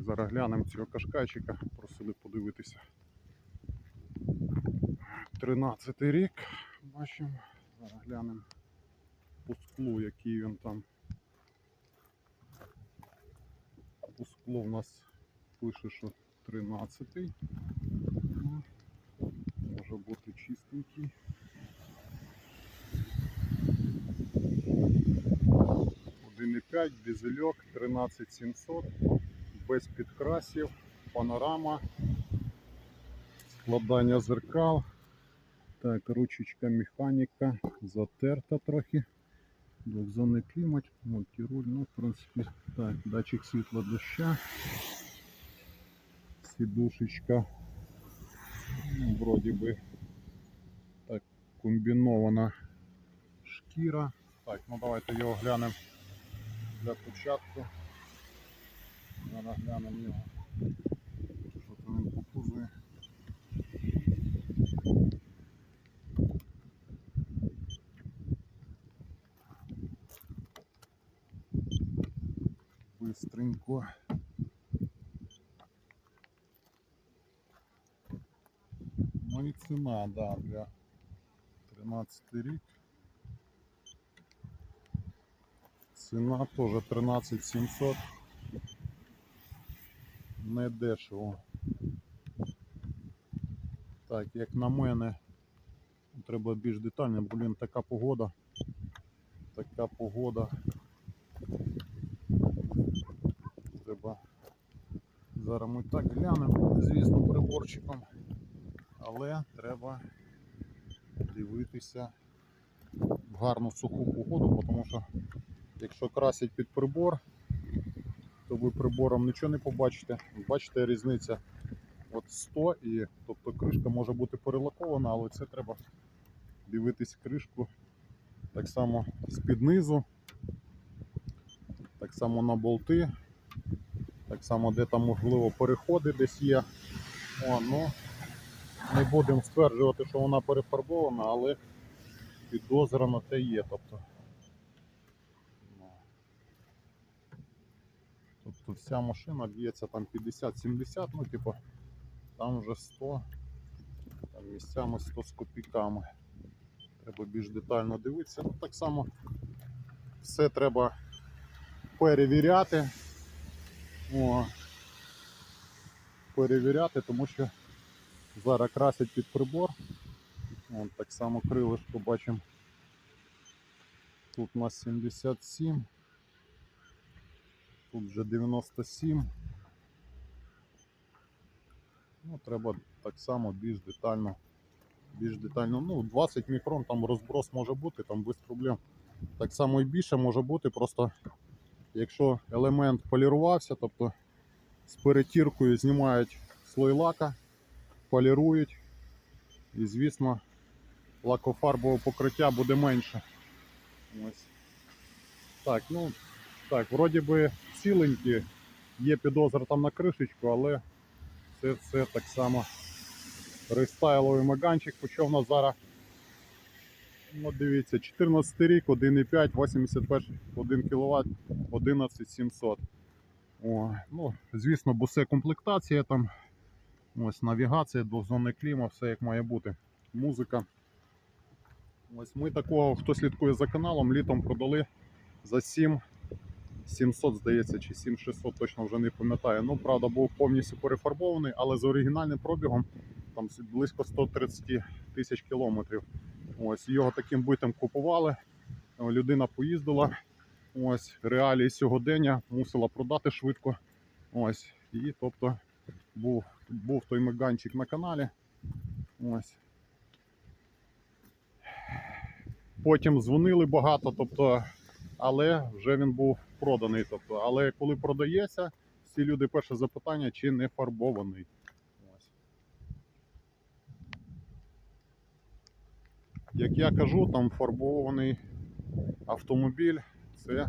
Так, зараз глянемо цього кашкайчика, просили подивитися. 13 рік, бачимо. Зараз глянемо по склу, який він там. По склу в нас пише, що 13. Ну, Може бути чистенький. Один і п'ять, дизельок, 13700, без підкрасів, панорама, складання зеркал. Так, ручечка механіка затерта трохи. Двохзонний клімат, мультируль, ну, в принципі, так, датчик світла доща, сідушечка, ну, вроді би, так, комбінована шкіра. Так, ну давайте його глянемо для початку. Зараз глянемо його. Що там він показує. Быстренько. Ну і ціна, да, для 13 рік. Ціна теж 13 700. Не дешево. Так, як на мене, треба більш детально, блін, така погода. Така погода. Треба. Зараз ми так глянемо, звісно, приборчиком. Але треба дивитися в гарну суху погоду, тому що Якщо красять під прибор, то ви прибором нічого не побачите. Бачите, різниця от 100 і тобто кришка може бути перелакована, але це треба дивитись кришку так само з-під низу, так само на болти, так само де там можливо переходи десь є. О, ну, не будемо стверджувати, що вона перефарбована, але підозра на те є. Тобто Тобто вся машина б'ється там 50-70, ну типу там вже 100, там місцями 100 з копійками. Треба більш детально дивитися. Ну так само все треба перевіряти. О, перевіряти, тому що зараз красять під прибор. Вон так само крилишко бачимо. Тут у нас 77. Тут вже 97. Ну, треба так само більш детально. Більш детально. Ну, 20 мікрон там розброс може бути, там без проблем. Так само і більше може бути, просто якщо елемент полірувався, тобто з перетіркою знімають слой лака, полірують і звісно лакофарбове покриття буде менше. Ось. Так, ну так, вроді би ціленькі, є підозра там на кришечку, але це все так само рестайловий маганчик, хоча в нас зараз, ну дивіться, 14 рік, 1,5, 81 1 кВт, 11700. О, ну, звісно, бусе комплектація там. Ось навігація, двохзонний клімат, все як має бути. Музика. Ось ми такого, хто слідкує за каналом, літом продали за 7 700, здається, чи 7600, точно вже не пам'ятаю. Ну, правда, був повністю перефарбований, але з оригінальним пробігом там близько 130 тисяч кілометрів. Ось його таким битом купували. Людина поїздила. Ось реалії сьогодення мусила продати швидко. Ось, і тобто був, був той меганчик на каналі. Ось. Потім дзвонили багато, тобто, але вже він був проданий. Тобто, але коли продається, всі люди перше запитання, чи не фарбований. Як я кажу, там фарбований автомобіль, це,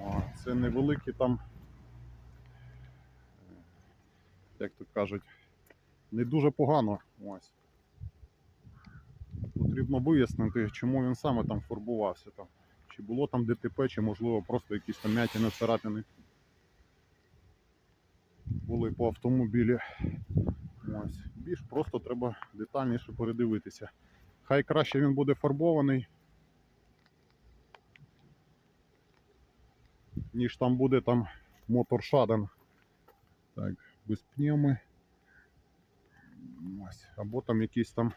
о, це невеликий там, як то кажуть, не дуже погано. Ось. Потрібно вияснити, чому він саме там фарбувався. Там. Чи було там ДТП, чи можливо просто якісь там м'ятіни, царапини. були по автомобілі. Ось. Більш просто треба детальніше передивитися. Хай краще він буде фарбований, ніж там буде там мотор Шаден. Так, без пневми. Ось. Або там якісь там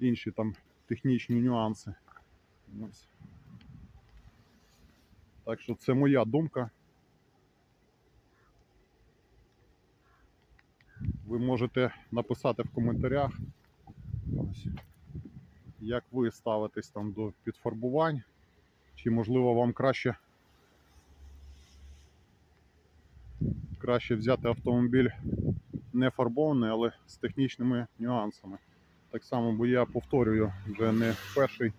інші там технічні нюанси. Ось. Так що це моя думка. Ви можете написати в коментарях, як ви ставитесь там до підфарбувань, чи можливо вам краще, краще взяти автомобіль не фарбований, але з технічними нюансами. Так само, бо я повторюю вже не перший,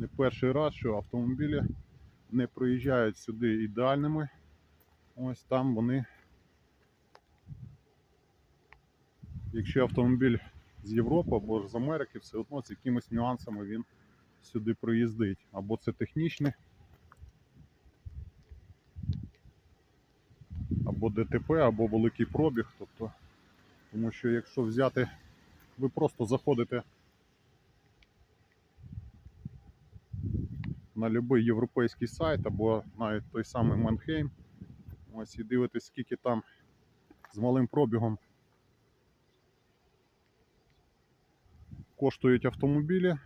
не перший раз, що автомобілі не приїжджають сюди ідеальними. Ось там вони якщо автомобіль з Європи або з Америки, все одно з якимись нюансами він сюди приїздить. Або це технічне, або ДТП, або великий пробіг. Тобто, тому що якщо взяти, ви просто заходите на будь-який європейський сайт, або навіть той самий Манхейм, ось і дивитесь, скільки там з малим пробігом коштують автомобілі.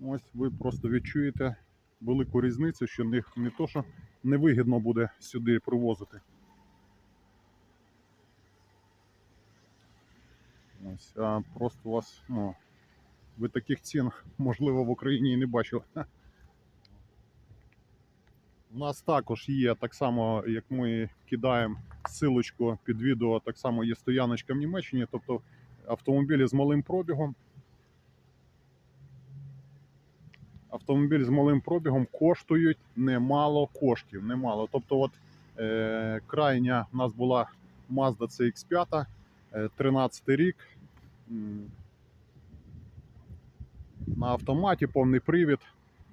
Ось ви просто відчуєте велику різницю, що них не то, що невигідно буде сюди привозити. Ось, а просто у вас, ну, ви таких цін, можливо, в Україні і не бачили. У нас також є так само, як ми кидаємо силочку під відео, так само є стояночка в Німеччині, тобто автомобілі з малим пробігом. Автомобіль з малим пробігом коштують немало коштів. Немало. Тобто, от е, крайня у нас була Mazda CX5, е, 13 рік. На автоматі повний привід.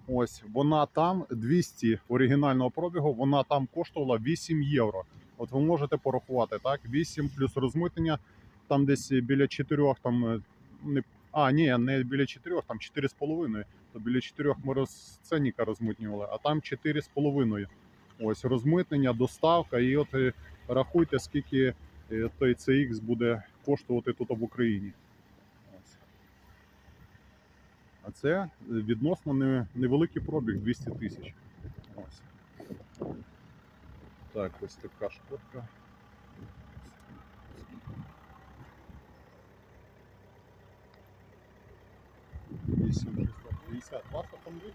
Ось вона там 200 оригінального пробігу, вона там коштувала 8 євро. От ви можете порахувати, так? 8 плюс розмитнення, там десь біля 4, там е, не а, ні, не біля 4, там 4,5. То біля 4 ми розценника розмитнювали, а там 4,5. Ось розмитнення, доставка, і от е, рахуйте, скільки е, той CX буде коштувати тут в Україні. Ось. А це відносно невеликий пробіг 200 тисяч. Ось. Так, ось така шкодка. 8650. Ваш автомобіль?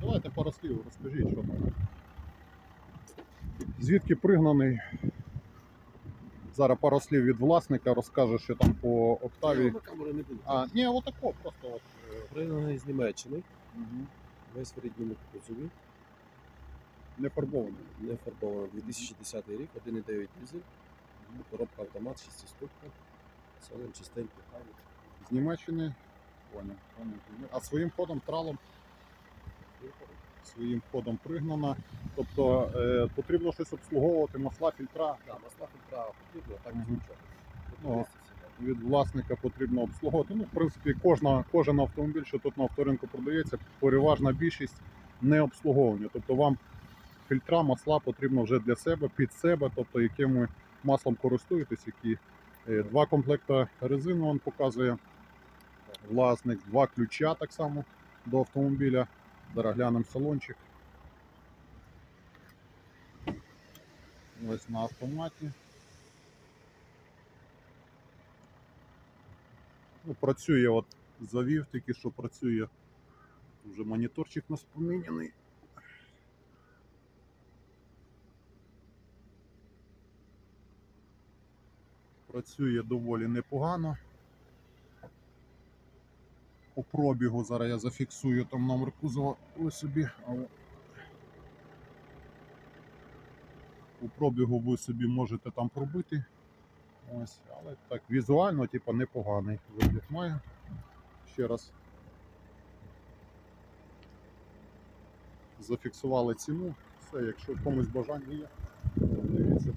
Давайте пару слів, розкажіть, що там. Звідки пригнаний? Зараз пару слів від власника розкаже, що там по Октаві. А, ні, отако, просто от. Пригнаний з Німеччини, мгм. весь в рідному кузові, Не фарбований. не фарбований. 2010 рік, 1,9 дизель, коробка автомат, 6 ступка, салон чистенький. З Німеччини. Понял, понял. А своїм ходом тралом своїм ходом пригнана. Тобто е, потрібно щось обслуговувати, масла, фільтра. Да, масла фільтра потрібно, а так без нічого. Ну, від власника потрібно обслуговувати. Ну, в принципі, кожна, кожен автомобіль, що тут на авторинку продається, переважна більшість не обслуговування. Тобто вам фільтра, масла потрібно вже для себе, під себе, тобто яким ви маслом користуєтесь, які е, два комплекта резину він показує власник, два ключа так само до автомобіля. Зараз салончик. Ось на автоматі. Ну, працює, от завів, тільки що працює. Вже моніторчик у нас поміняний. Працює доволі непогано. По пробігу зараз я зафіксую там номер кузова ось собі. У пробігу ви собі можете там пробити. Ось, але так візуально, типу, непоганий вигляд має. Ще раз зафіксували ціну. Все, якщо комусь бажання є, дивіться.